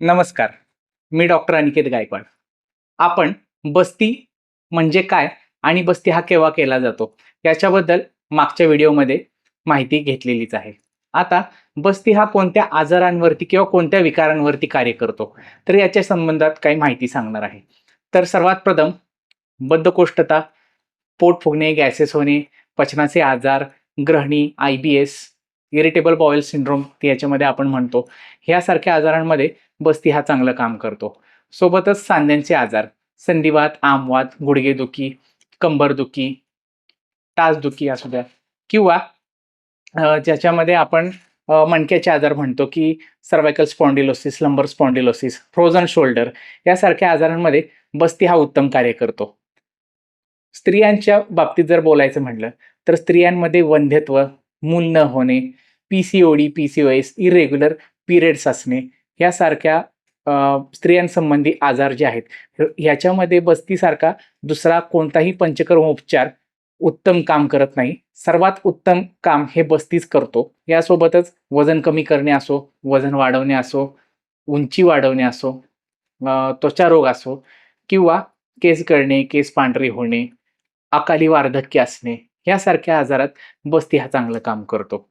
नमस्कार. मी डॉक्टर अनिकेत गायकवाड. आपण बस्ती म्हणजे काय आणि बस्ती हा केव्हा केला जातो याच्याबद्दल मागच्या व्हिडिओमध्ये माहिती घेतलेलीच आहे. आता बस्ती हा कोणत्या आजारांवरती किंवा कोणत्या विकारांवरती कार्य करतो तर याच्या संबंधात काही माहिती सांगणार आहे. तर सर्वात प्रथम बद्धकोष्ठता पोट फुगणे गॅसेस होणे पचनाचे आजार ग्रहणी I B S irritable bowel syndrome याच्यामध्ये आपण म्हणतो. ह्यासारख्या आजारांमध्ये बस्ती हा चांगलं काम करतो. सोबतच सांध्यांचे आजार संधिवात आमवात गुडघेदुखी कंबरदुखी तासदुखी असू द्या किंवा ज्याच्यामध्ये आपण मणक्याचे आजार म्हणतो की cervical spondylosis lumbar spondylosis frozen shoulder यासारख्या आजारांमध्ये बस्ती हा उत्तम कार्य करतो. स्त्रियांच्या बाबतीत जर बोलायचं म्हटलं तर स्त्रियांमध्ये वंध्यत्व मूल न होणे P C O D P C O S irregular periods असणे यासारख्या स्त्रियांसंबंधी आजार जे आहेत ह्याच्यामध्ये बस्तीसारखा दुसरा कोणताही पंचकर्म उपचार उत्तम काम करत नाही. सर्वात उत्तम काम हे बस्तीच करतो. यासोबतच वजन कमी करणे असो वजन वाढवणे असो उंची वाढवणे असो त्वचा त्वचारोग असो किंवा केस करणे केस पांढरे होणे अकाली वार्धक्य असणे यासारख्या आजारात बस्ती हा चांगलं काम करतो.